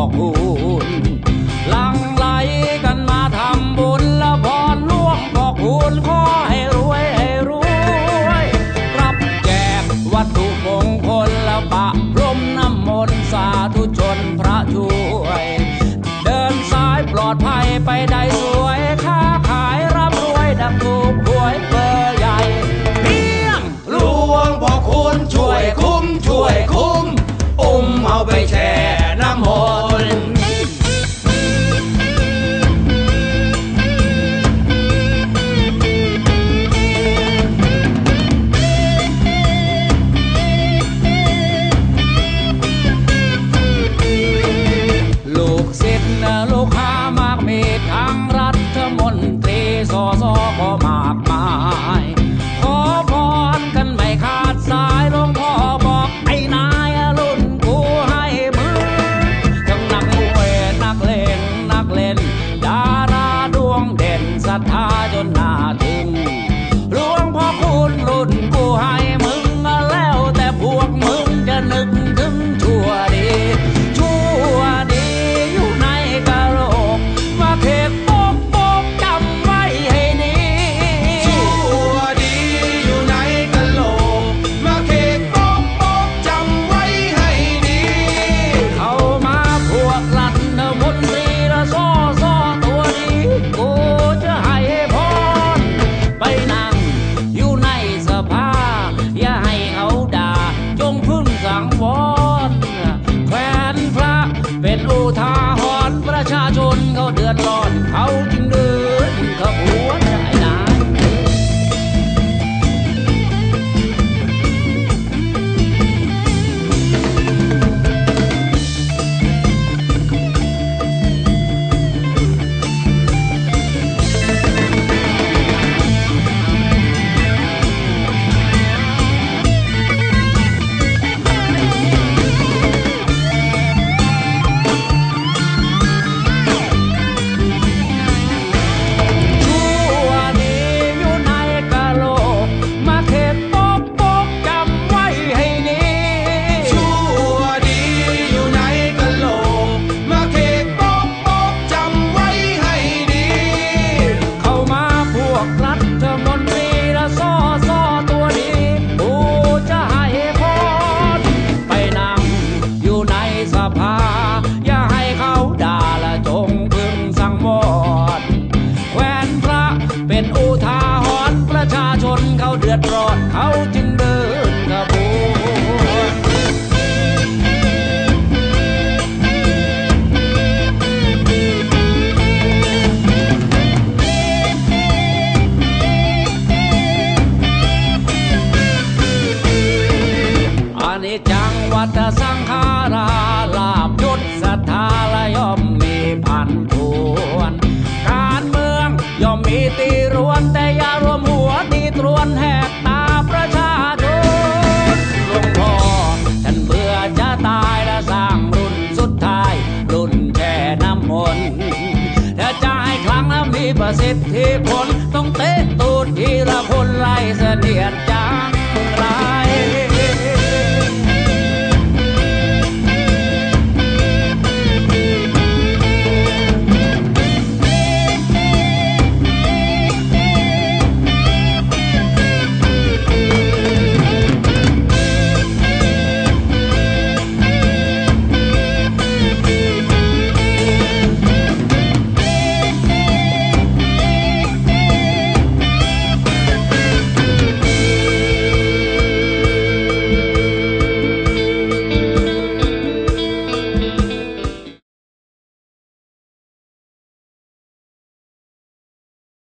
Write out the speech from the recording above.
อกบุญหลังไหลกันมาทำบุญละพรล่วงบอกบุญขอให้รวยให้รวยรับแจกวัตถุมงคลละปะพรมน้ำมนต์สาธุชนพระช่วย เดินสายปลอดภัยไปได้ I วัตสังขาราลาบยศศรัทธาแลย่อมมีพันทวน การเมืองย่อมมีตีรวนแต่อย่ารวมหัวตีตรวนแหกตาประชาชนหลวงพ่อท่านเบื่อจะตายและสร้างรุ่นสุดท้าย รุ่นแช่น้ำมนต์ถ้าจะให้ครั้งแล้วมีประสิทธิผลต้องเตะตูดทีละคนไล่เสนียน